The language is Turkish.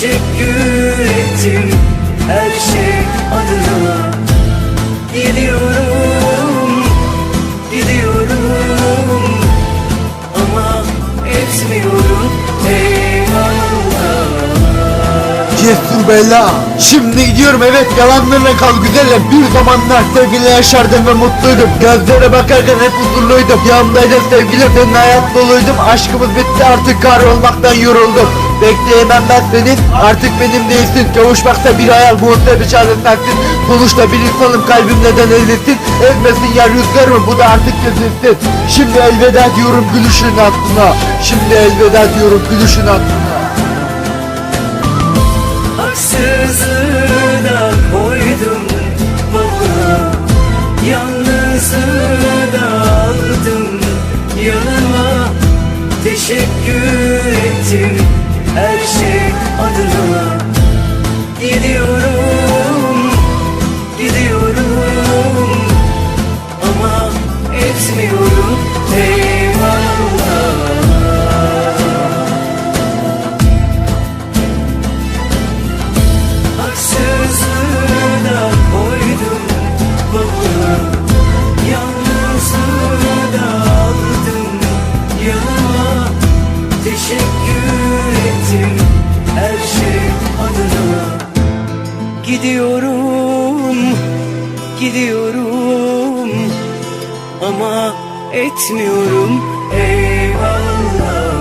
teşekkür ettim her şey adına. Gidiyorum, gidiyorum ama etmiyorum eyvallah. Cesur Bella Şimdi gidiyorum evet yalanlarına kal güzelim Bir zamanlar sevgiyle yaşardım ve mutluydum. Gözlere bakarken hep huzurluydum. Yanımdaydın sevgilim senin hayat doluydum. Aşkımız bitti artık kar olmaktan yoruldum. Bekleyemem ben senin artık benim değilsin. Kavuşmakta bir hayal ise bir çare sensin Sonuçta bir insanım kalbim neden ezilsin Ezmesin ya rüzgar mı bu da artık kesilsin. Şimdi elveda diyorum gülüşün aklına Şimdi elveda diyorum gülüşün aklına Haksızlığa koydum baba Yalnızlığı da aldım yanıma Teşekkür ettim her Gidiyorum, gidiyorum. Ama etmiyorum. Eyvallah